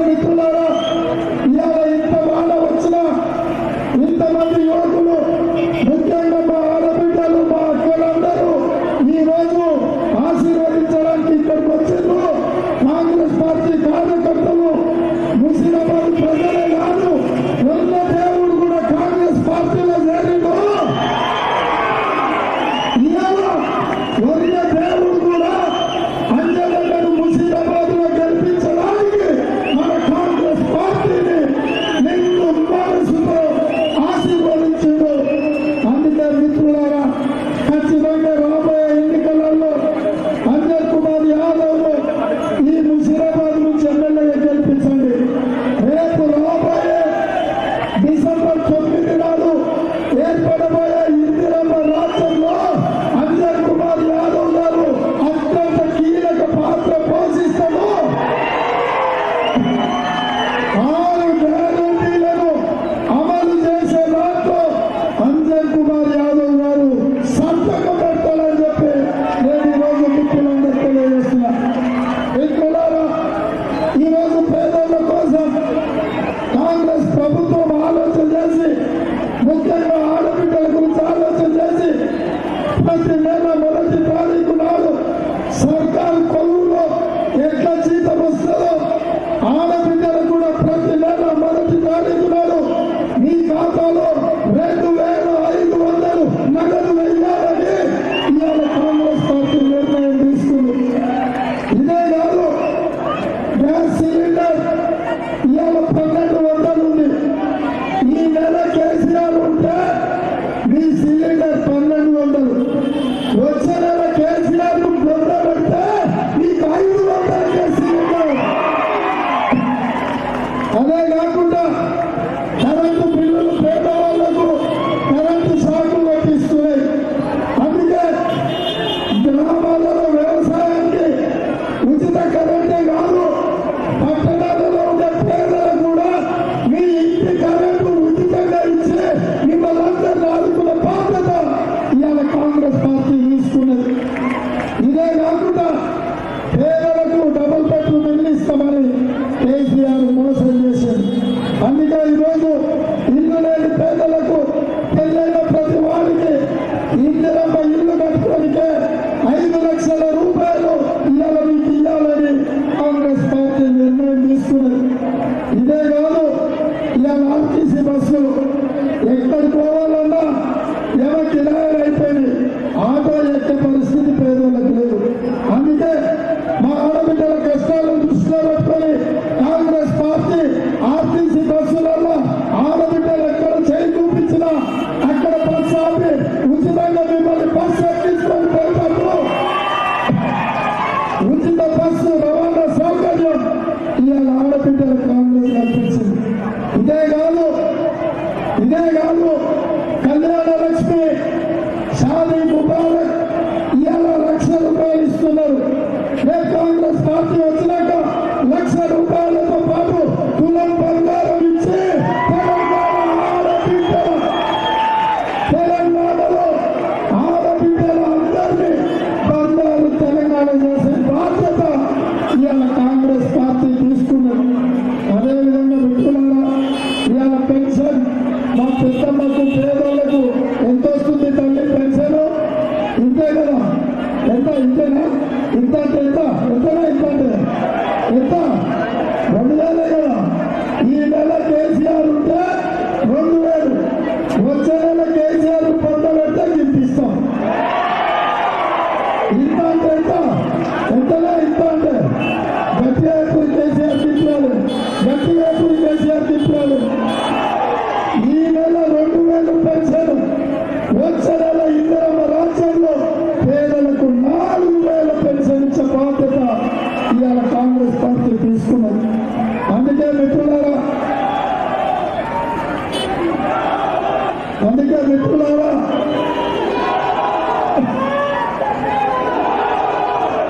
మిత్రులారా ఇలా ఇంతమంది వచ్చిన ఇంతమంది యువకులు బస్సు ఎక్కడికో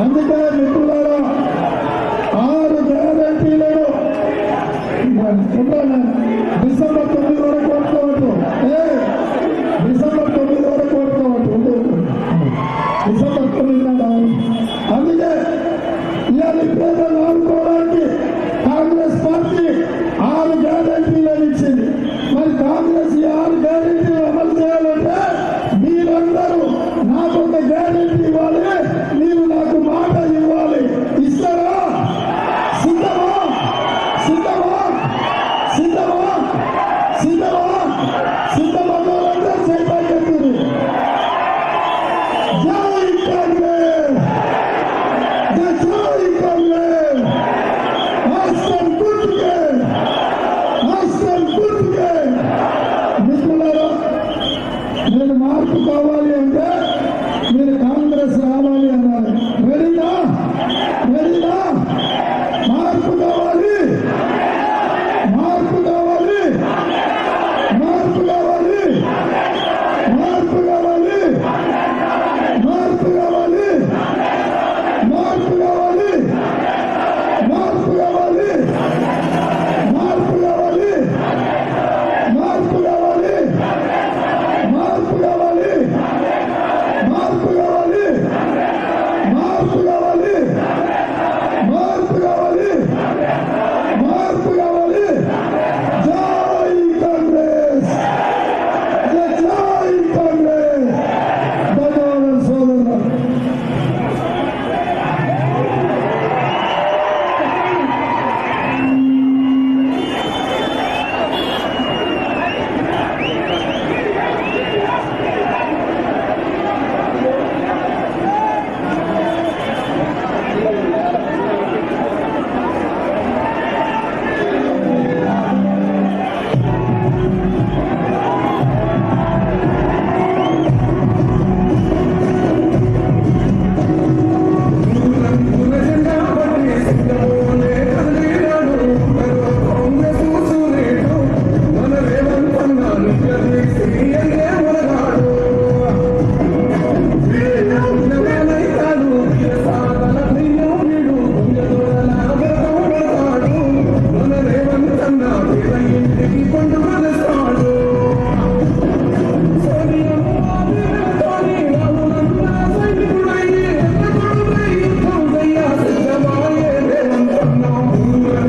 అందుకే మిత్రులారా ఆరు గ్యారంటీలను డిసెంబర్ తొమ్మిది వరకు వస్తూ డిసెంబర్ తొమ్మిది వరకు వస్తూ డిసెంబర్ తొమ్మిది అందుకే ఇలా పేదలు ఆడుకోవడానికి కాంగ్రెస్ పార్టీ ఆరు గ్యారంటీలను ఇచ్చింది. మరి కాంగ్రెస్ ఈ ఆరు తెలుసుకోవాలి అంటే మీరు కాంగ్రెస్ రావాలి అని